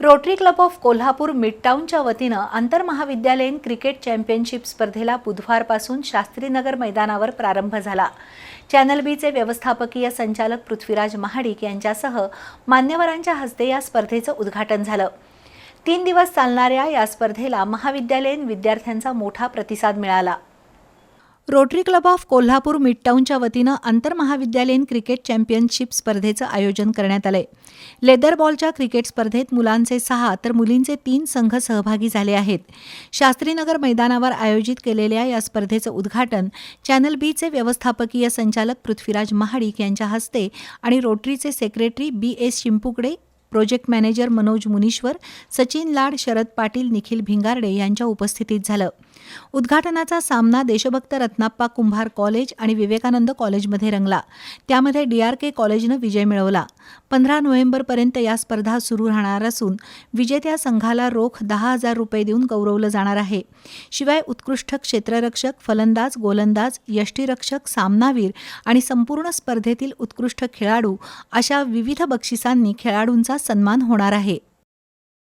Rotary club of Kolhapur मिडटाऊनच्या वतीनं आंतरमहाविद्यालयीन क्रिकेट चॅम्पियनशिप स्पर्धेला बुधवारपासून शास्त्रीनगर मैदानावर प्रारंभ झाला. चॅनल बीचे व्यवस्थापकीय संचालक पृथ्वीराज महाडिक यांच्यासह मान्यवरांच्या हस्ते या स्पर्धेचं उद्घाटन झालं. तीन दिवस चालणाऱ्या या स्पर्धेला महाविद्यालयीन विद्यार्थ्यांचा मोठा प्रतिसाद मिळाला. रोटरी क्लब ऑफ कोल्हापूर मिडटाऊनच्या वतीनं आंतरमहाविद्यालयीन क्रिकेट चॅम्पियनशिप स्पर्धेचं आयोजन करण्यात आलंय. लेदर बॉलच्या क्रिकेट स्पर्धेत मुलांचे सहा तर मुलींचे तीन संघ सहभागी झाले आहेत. शास्त्रीनगर मैदानावर आयोजित केलेल्या या स्पर्धेचं उद्घाटन चॅनल बीचे व्यवस्थापकीय संचालक पृथ्वीराज महाडिक यांच्या हस्ते आणि रोटरीचे secretary B S Shimpukade project manager Manoj Munishwar Sachin Lad Sharad Patil Nikhil Bhingarde यांच्या उपस्थितीत झालं. उद्घाटनाचा सामना देशभक्त रत्नाप्पा कुंभार कॉलेज आणि विवेकानंद कॉलेजमध्ये रंगला. त्यामध्ये डी आर के कॉलेजनं विजय मिळवला. पंधरा नोव्हेंबरपर्यंत या स्पर्धा सुरू राहणार असून विजेत्या संघाला रोख दहा हजार रुपये देऊन गौरवलं जाणार आहे. शिवाय उत्कृष्ट क्षेत्ररक्षक फलंदाज गोलंदाज यष्टीरक्षक सामनावीर आणि संपूर्ण स्पर्धेतील उत्कृष्ट खेळाडू अशा विविध बक्षिसांनी खेळाडूंचा सन्मान होणार आहे.